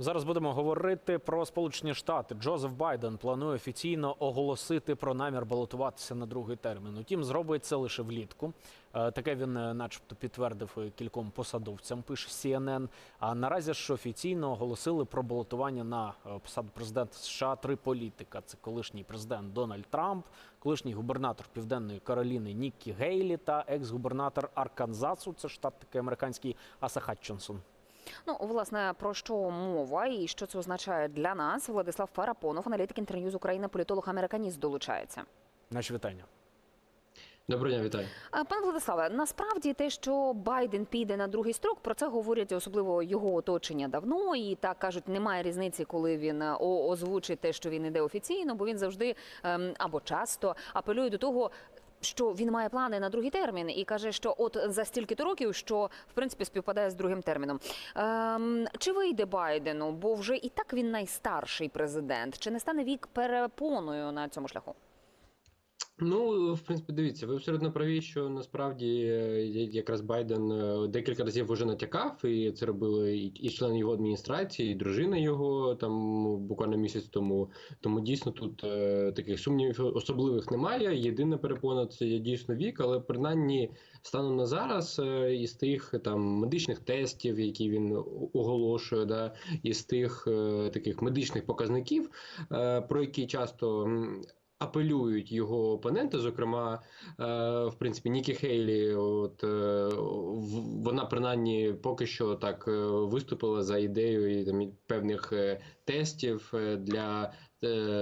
Зараз будемо говорити про Сполучені Штати. Джозеф Байден планує офіційно оголосити про намір балотуватися на другий термін. Утім, зробить це лише влітку. Е, Таке він, е, начебто, підтвердив е, кільком посадовцям. Пише CNN. А наразі ж офіційно оголосили про балотування на посаду президента США три політика: це колишній президент Дональд Трамп, колишній губернатор Південної Кароліни Ніккі Гейлі та екс-губернатор Арканзасу. Це штат такий американський Аса Хатчинсон. Ну, власне, про що мова і що це означає для нас? Владислав Фарапонов, аналітик інтерньюз України, політолог американіст долучається. Наші вітання. Доброго дня, вітаю. Пане Владиславе, насправді те, що Байден піде на другий строк, про це говорять особливо його оточення давно. І так кажуть, немає різниці, коли він е, озвучить те, що він іде офіційно, бо він завжди ем, або часто апелює до того. Що він має плани на другий термін і каже, що от за стільки-то років, що в принципі співпадає з другим терміном. Ем, чи вийде Байдену? Бо вже і так він найстарший президент. Чи не стане вік перепоною на цьому шляху? Ну, в принципі, дивіться, ви абсолютно праві, що насправді е, якраз Байден е, декілька разів вже натякав, і це робили і, члени його адміністрації, і дружина його там буквально місяць тому. Тому дійсно тут е, таких сумнівів особливих немає. Єдина перепона це є дійсно вік, але принаймні станом на зараз е, із тих там медичних тестів, які він оголошує, да, із тих е, таких медичних показників, е, про які часто. Апелюють його опоненти, зокрема, е, в принципі, Нікі Хейлі, от е, вона принаймні поки що так е, виступила за ідеєю там, певних тестів для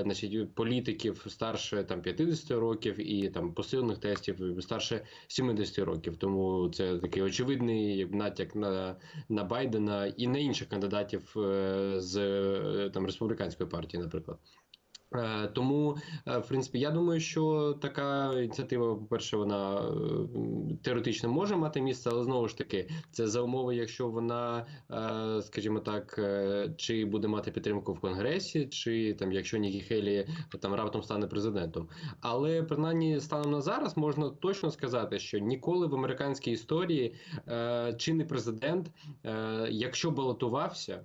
значить, політиків старше там 50 років і там посилених тестів старше 70 років. Тому це такий очевидний як натяк на, на Байдена і на інших кандидатів з там республіканської партії, наприклад. Е, Тому, е, в принципі, я думаю, що така ініціатива, по-перше, вона теоретично може мати місце, але знову ж таки, це за умови, якщо вона, е, скажімо так, чи буде мати підтримку в Конгресі, чи там, якщо Нікі Хейлі там раптом стане президентом. Але принаймні станом на зараз можна точно сказати, що ніколи в американській історії чинний президент, якщо балотувався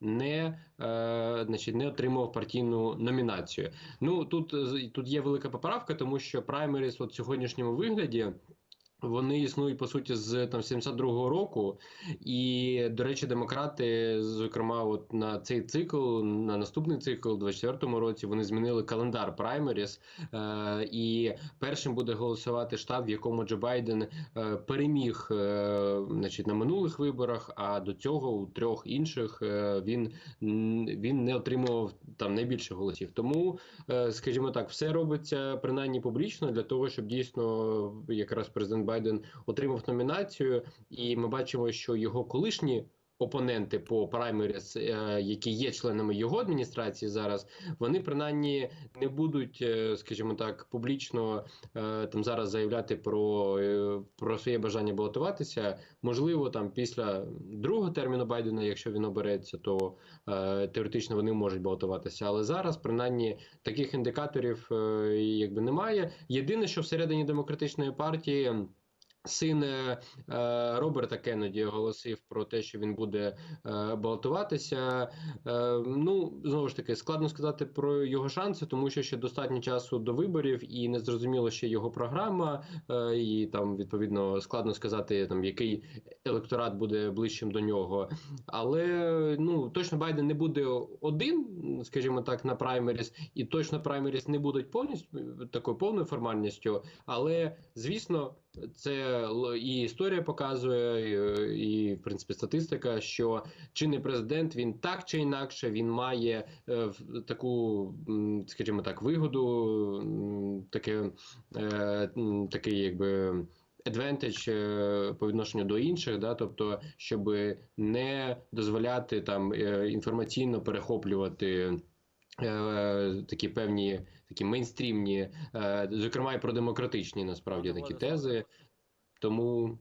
не, е, значить, не отримав партійну номінацію. Ну тут, е, тут є велика поправка, тому що праймеріс от сьогоднішньому вигляді. Вони існують по суті з там 72-го року, і до речі, демократи, зокрема, от на цей цикл, на наступний цикл, у 24-му році, вони змінили календар праймеріс, е, і першим буде голосувати штат, в якому Джо Байден е, переміг, е, значить, на минулих виборах. А до цього у трьох інших е, він, він не отримував там найбільше голосів. Тому, е, скажімо так, все робиться принаймні публічно для того, щоб дійсно якраз президент Байден отримав номінацію, і ми бачимо, що його колишні. Опоненти по праймеріс, е, які є членами його адміністрації зараз, вони принаймні не будуть, е, скажімо так, публічно е, там зараз заявляти про, про своє бажання балотуватися. Можливо, там після другого терміну Байдена, якщо він обереться, то теоретично вони можуть балотуватися. Але зараз, принаймні, таких індикаторів якби немає. Єдине, що всередині демократичної партії. Син е, е, Роберта Кеннеді оголосив про те, що він буде е, балотуватися. Е, ну знову ж таки, складно сказати про його шанси, тому що ще достатньо часу до виборів, і не зрозуміло ще його програма. Е, і там відповідно складно сказати, там який електорат буде ближчим до нього. Але ну точно Байден не буде один, скажімо так, на праймеріс, і точно праймеріс не будуть повністю такою повною формальністю. Але звісно, це і історія показує, і, в принципі статистика, що чинний президент він так чи інакше він має е, таку, скажімо так, вигоду, таке, е, такий якби. Advantage е, по відношенню до інших, да, тобто, щоб не дозволяти там інформаційно перехоплювати е, такі певні такі мейнстрімні, е, зокрема і про демократичні насправді такі тези. Тому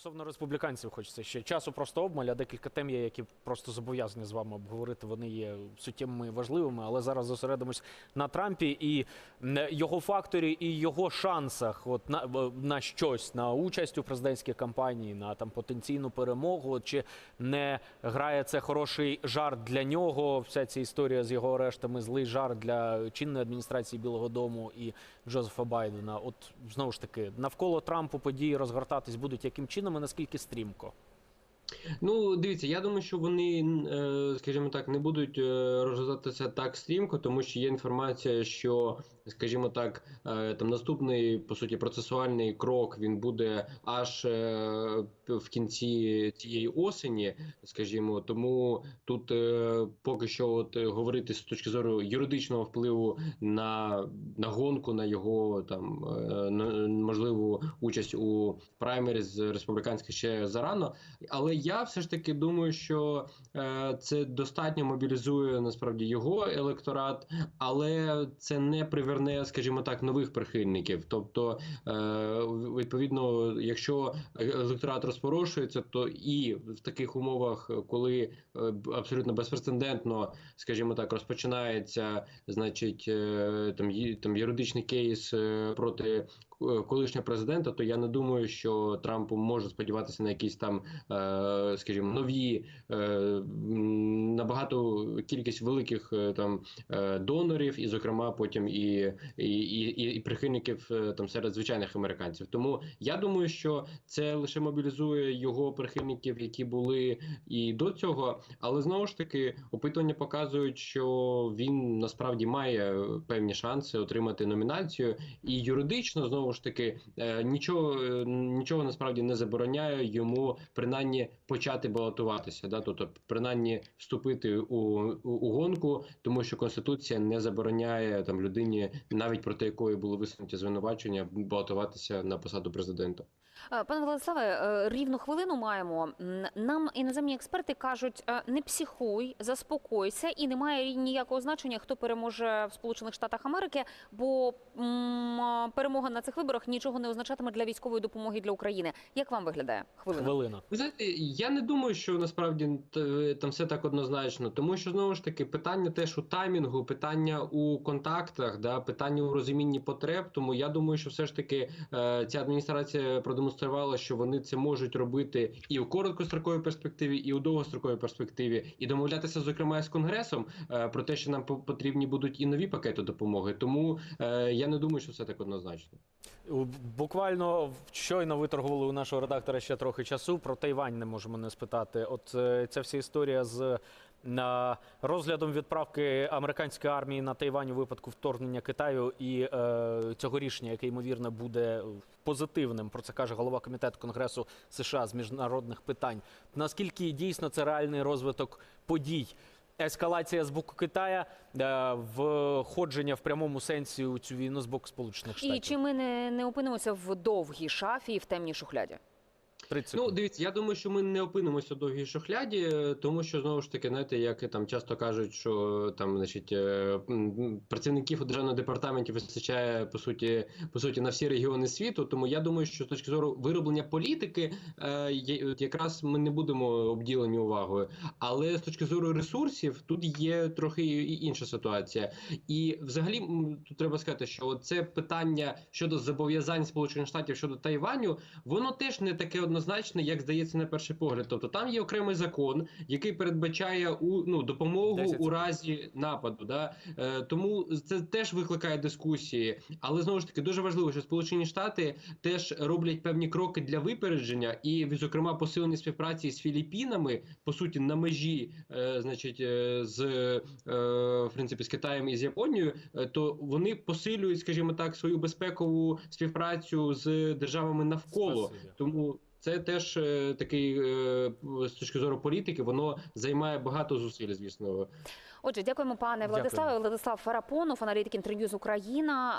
Стосовно республіканців, хочеться ще часу просто обмаль, декілька тем є, які просто зобов'язані з вами обговорити. Вони є суттєвими і важливими, але зараз зосередимось на Трампі і його факторі і його шансах. От на, на щось, на участь у президентській кампанії, на там потенційну перемогу. Чи не грає це хороший жарт для нього? Вся ця історія з його арештами, злий жарт для чинної адміністрації Білого Дому і Джозефа Байдена. От знову ж таки, навколо Трампу події розгортатись будуть яким чином і наскільки стрімко? Ну, дивіться, я думаю, що вони, е, скажімо так, не будуть е, так стрімко, тому що є інформація, що, скажімо так, е, там наступний по суті процесуальний крок він буде аж в кінці цієї осені, скажімо. Тому тут е, поки що, от е, говорити з точки зору юридичного впливу на, на гонку, на його там е, на можливу участь у праймеріз республіканських ще зарано. Але я все ж таки думаю, що е, це достатньо мобілізує насправді його електорат, але це не приверне, скажімо так, нових прихильників. Тобто, е, відповідно, якщо електорат розпорошується, то і в таких умовах, коли е, абсолютно безпрецедентно, скажімо так, розпочинається, значить, е, там там юридичний кейс е, проти е, колишнього президента, то я не думаю, що Трамп може сподіватися на якісь там, е, скажімо, нові е, набагато кількість великих е, там е, донорів, і, зокрема, потім і, і, і, і прихильників е, там серед звичайних американців. Тому я думаю, що це лише мобілізує його прихильників, які були і до цього. Але знову ж таки, опитування показують, що він насправді має певні шанси отримати номінацію, і юридично знову ж таки е, нічого, е, нічого насправді не забороняє йому принаймні почати балотуватися. Да? Тобто, принаймні вступити у, у, у гонку, тому що конституція не забороняє там людині, навіть проти якої були висунуті звинувачення, балотуватися на посаду президента. Е, Пане Владиславе, е, рівну хвилину маємо. Нам іноземні експерти кажуть: е, не психуй, заспокойся, і немає ніякого значення, хто переможе в Сполучених Штатах Америки, бо м, перемога на цих виборах нічого не означатиме для військової допомоги для України. Як вам виглядає хвилина? Хвилина. Ви знаєте, я не думаю, що насправді там все так однозначно, тому що знову ж таки питання теж у таймінгу, питання у контактах, да, питання у розумінні потреб. Тому я думаю, що все ж таки ця адміністрація продемонструвала, що вони це можуть робити і у короткостроковій перспективі, і у довгостроковій перспективі, і домовлятися, зокрема, з конгресом е, про те, що нам по- потрібні будуть і нові пакети допомоги. Тому е, я не думаю, що все так однозначно. Буквально щойно виторгували у нашого редактора ще трохи часу. Про Тайвань не можемо не спитати. От е, ця вся історія з розглядом відправки американської армії на Тайвань у випадку вторгнення Китаю і е, цього рішення, яке ймовірно буде позитивним. Про це каже голова комітету Конгресу США з міжнародних питань. Наскільки дійсно це реальний розвиток подій? Ескалація з боку Китая, е, входження в прямому сенсі у цю війну з боку Сполучених Штатів. І чи ми не, не опинимося в довгій шафі і в темній шухляді? 30 Ну, дивіться, я думаю, що ми не опинимося у довгій шухляді, е, тому що знову ж таки, знаєте, як там часто кажуть, що там, значить, е, працівників державного департаменті вистачає по суті, по суті, на всі регіони світу. Тому я думаю, що з точки зору вироблення політики, е, якраз ми не будемо обділені увагою. Але з точки зору ресурсів, тут є трохи і інша ситуація. І взагалі тут треба сказати, що це питання щодо зобов'язань Сполучених Штатів щодо Тайваню, воно теж не таке однозначне, як здається на перший погляд. Тобто там є окремий закон, який передбачає у ну допомогу 10 у разі нападу. Да? Е, тому це теж викликає дискусії. Але знову ж таки дуже важливо, що Сполучені Штати теж роблять певні кроки для випередження, і зокрема посилення співпраці з Філіппінами, по суті, на межі, е, значить, е, з е, в принципі з Китаєм і з Японією, е, то вони посилюють, скажімо так, свою безпекову співпрацю з державами навколо. Спасибі. Тому це теж е, такий е, з точки зору політики, воно займає багато зусиль, звісно. Отже, дякуємо, пане Владиславе. Владислав Фарапонов, аналітик інтерв'ю з Україна.